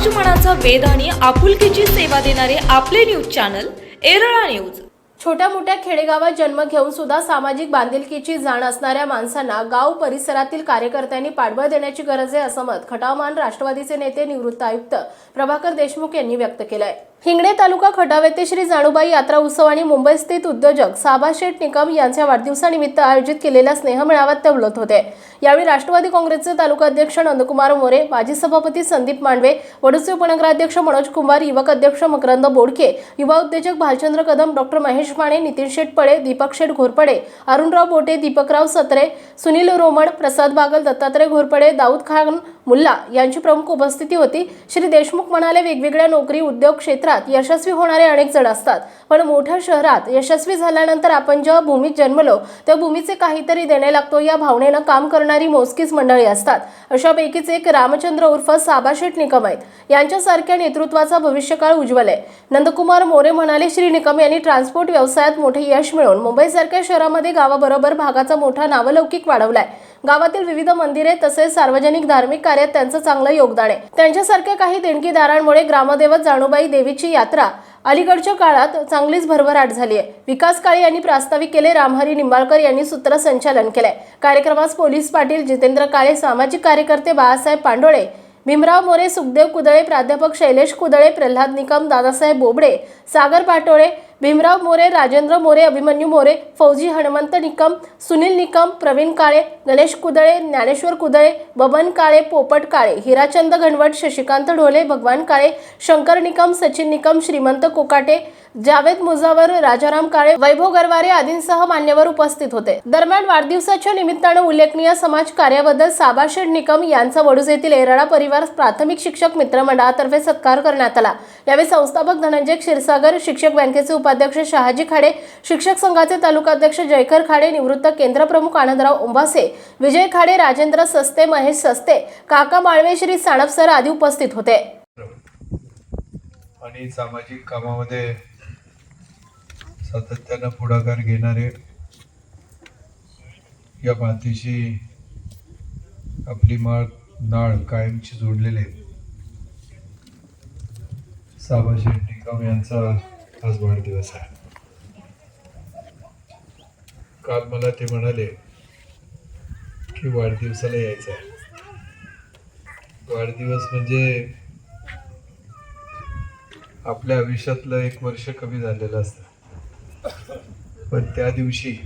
समाज मनाचा आणि आपुलकीची सेवा देणारे आपले न्यूज चॅनल एरळा न्यूज. छोट्या मोठ्या खेडेगावात जन्म घेऊन सुद्धा सामाजिक बांधिलकीची जाण असणाऱ्या माणसांना गाव परिसरातील कार्यकर्त्यांनी पाठबळ देण्याची गरज आहे असं मत खटावमान राष्ट्रवादीचे नेते निवृत्त आयुक्त प्रभाकर देशमुख यांनी व्यक्त केलंय. हिंगणे तालुका खटाव येथे श्री जाणूबाई यात्रा उत्सव आणि मुंबई स्थित उद्योजक साबा शेठ निकम यांच्या वाढदिवसानिमित्त आयोजित केलेल्या स्नेहमेळाव्यात ते बोलत होते. यावेळी राष्ट्रवादी काँग्रेसचे तालुका अध्यक्ष नंदकुमार मोरे माजी सभापती संदीप मांडवे वडूचे उपनगराध्यक्ष मनोज कुमार युवक अध्यक्ष मकरंद बोडके युवा उद्योजक भालचंद्र कदम डॉक्टर महेश माने नितीन शेटपळे दीपक शेठ घोरपडे अरुणराव बोटे दीपकराव सत्रे सुनील रोमण प्रसाद बागल दत्तात्रय घोरपडे दाऊद खान मुल्ला यांची प्रमुख उपस्थिती होती. श्री देशमुख म्हणाले वेगवेगळ्या नोकरी उद्योग क्षेत्रात यशस्वी होणारे अनेक जण असतात. पण मोठ्या शहरात यशस्वी झाल्यानंतर आपण जेव्हा भूमीत जन्मलो त्या भूमीचे काहीतरी देणे लागतो या भावनेनं काम करणारी मोजकीच मंडळी असतात. अशापैकीच एक रामचंद्र उर्फ साबाशेठ निकम आहेत. यांच्यासारख्या नेतृत्वाचा भविष्यकाळ उज्ज्वल आहे. नंदकुमार मोरे म्हणाले श्री निकम यांनी ट्रान्सपोर्ट व्यवसायात मोठे यश मिळवून मुंबईसारख्या शहरामध्ये गावाबरोबर भागाचा मोठा नावलौकिक वाढवलाय. गावातील विविध मंदिरे तसेच सार्वजनिक धार्मिक कार्यात त्यांचं चांगलं योगदान आहे. त्यांच्यासारख्या काही देणगीदारांमुळे ग्रामदेवत जाणूबाई देवीची यात्रा अलीकडच्या काळात चांगलीच भरभराट झाली आहे. विकास काळे यांनी प्रास्ताविक केले रामहरी निंबाळकर यांनी सूत्रसंचालन केलंय. कार्यक्रमास पोलीस पाटील जितेंद्र काळे सामाजिक कार्यकर्ते बाळासाहेब पांडोळे भीमराव मोरे सुखदेव कुदळे प्राध्यापक शैलेश कुदळे प्रल्हाद निकम दादासाहेब बोबडे सागर पाटोळे भीमराव मोरे राजेंद्र मोरे अभिमन्यू मोरे फौजी हनुमंत निकम सुनील निकम प्रवीण काळे गणेश कुदळे ज्ञानेश्वर कुदळे बबन काळे पोपट काळे हिराचंद घनवट शशिकांत ढोले भगवान काळे शंकर निकम सचिन निकम श्रीमंत कोकाटे जावेद मुजावर राजाराम काळे वैभव गरवारे आदींसह मान्यवर उपस्थित होते. दरम्यान वाढदिवसाच्या निमित्तानं उल्लेखनीय समाज कार्याबद्दल साबाशेठ निकम यांचा वडूज येथील एराडा परिवार प्राथमिक शिक्षक मित्रमंडळातर्फे सत्कार करण्यात आला. यावेळी संस्थापक धनंजय क्षीरसागर शिक्षक बँकेचे उपाध्यक्ष उपाध्यक्ष शहाजी खाडे शिक्षक संघाचे तालुकाध्यक्ष जयकर खाडे निवृत्त केंद्रप्रमुख आनंदराव उंभासे विजय खाडे राजेंद्र सस्ते महेश सस्ते काका माळवे श्री साणप सर आदी उपस्थित होते. आणि सामाजिक कामामध्ये सातत्यानं पुढाकार घेणारे या मातीशी आपली माळ नाळ कायमची जोडलेले साबाशेठ निकम यांचा आज वाढदिवस आहे. काल मला ते म्हणाले की वाढदिवसाला यायचं आहे वाढदिवस म्हणजे आपल्या आयुष्यातलं एक वर्ष कमी झालेलं असतं. पण त्या दिवशी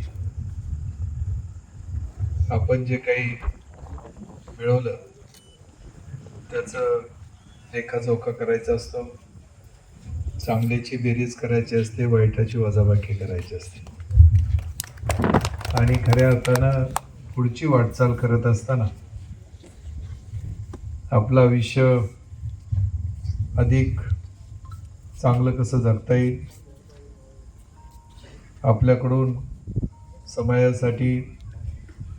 आपण जे काही मिळवलं त्याचं लेखाजोखा करायचा असतो. चांगल्याची बेरीज करायची असते वाईटाची वजाबाकी करायची असते. आणि खऱ्या अर्थानं पुढची वाटचाल करत असताना आपलं आयुष्य अधिक चांगलं कसं जगता येईल? आपल्याकडून समाजासाठी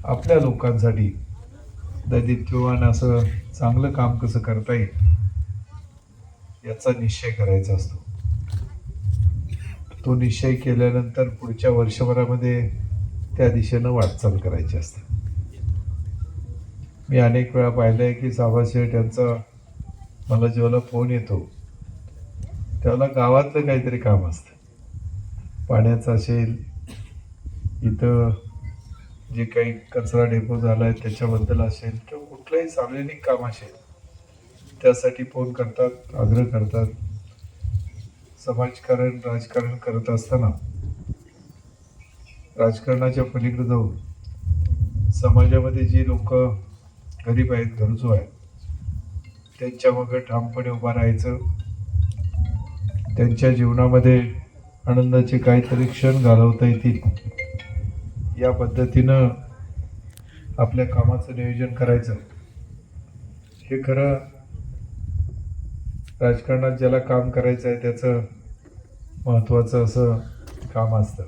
आपल्या लोकांसाठी दैदित्यवान असं चांगलं काम कसं करता येईल? याचा निश्चय करायचा असतो. तो निश्चय केल्यानंतर पुढच्या वर्षभरामध्ये त्या दिशेनं वाटचाल करायची असते. मी अनेक वेळा पाहिलं आहे की साबाशेठ यांचा मला जेव्हा फोन येतो त्याला गावातलं काहीतरी काम असतं. पाण्याचं असेल इथं जे काही कचरा डेपो झाला आहे त्याच्याबद्दल असेल किंवा कुठलंही सार्वजनिक काम असेल त्यासाठी फोन करतात आग्रह करतात. समाजकारण राजकारण करत असताना राजकारणाच्या पलीकडे जाऊन समाजामध्ये जी लोक गरीब आहेत गरजू आहेत त्यांच्या मागं ठामपणे उभा राहायचं त्यांच्या जीवनामध्ये आनंदाचे काहीतरी क्षण घालवता येतील या पद्धतीनं आपल्या कामाचं नियोजन करायचं. हे खरं राजकारणात ज्याला काम करायचं आहे त्याचं महत्त्वाचं असं काम असतं.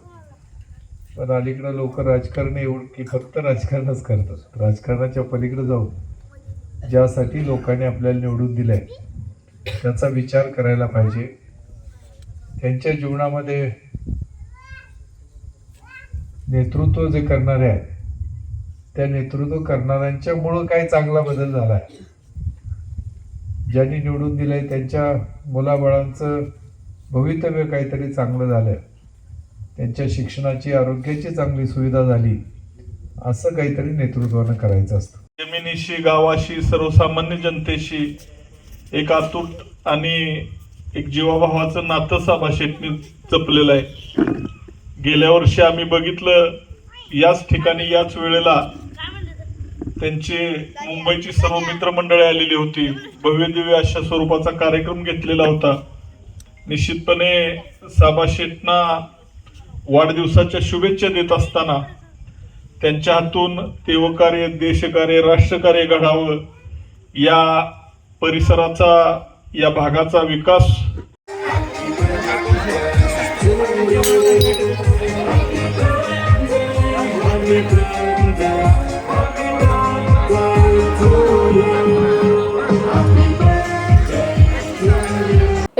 पण अलीकडं लोक राजकारण एवढं की फक्त राजकारणच करतात. राजकारणाच्या पलीकडे जाऊन ज्यासाठी लोकांनी आपल्याला निवडून दिलं आहे त्याचा विचार करायला पाहिजे. त्यांच्या जीवनामध्ये नेतृत्व जे करणारे आहेत त्या नेतृत्व करणाऱ्यांच्यामुळं काय चांगला बदल झाला आहे ज्यांनी निवडून दिलंय त्यांच्या मुलाबाळांचं भवितव्य काहीतरी चांगलं झालं त्यांच्या शिक्षणाची आरोग्याची चांगली सुविधा झाली असं काहीतरी नेतृत्वानं करायचं असतं. जमिनीशी गावाशी सर्वसामान्य जनतेशी एक आतूट आणि एक जीवाभावाचं नातं साबा शेटनी जपलेलं आहे. गेल्या वर्षी आम्ही बघितलं याच ठिकाणी याच वेळेला त्यांचे मुंबईची सर्व मित्रमंडळी आलेली होती. भव्य दिव्य अशा स्वरूपाचा कार्यक्रम घेतलेला होता. निश्चितपणे साबा शेटना वाढदिवसाच्या शुभेच्छा देत असताना त्यांच्या हातून देवकार्य देशकार्य राष्ट्रकार्य घडावं या परिसराचा या भागाचा विकास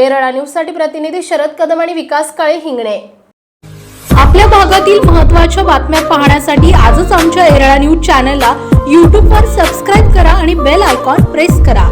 एरळा न्यूजसाठी प्रतिनिधी शरद कदम आणि विकास काळे हिंगणे. आपल्या भागातील महत्त्वाच्या बातम्या पाहण्यासाठी आजच आमच्या एरळा न्यूज चॅनलला यूट्यूबवर सबस्क्राईब करा आणि बेल आयकॉन प्रेस करा.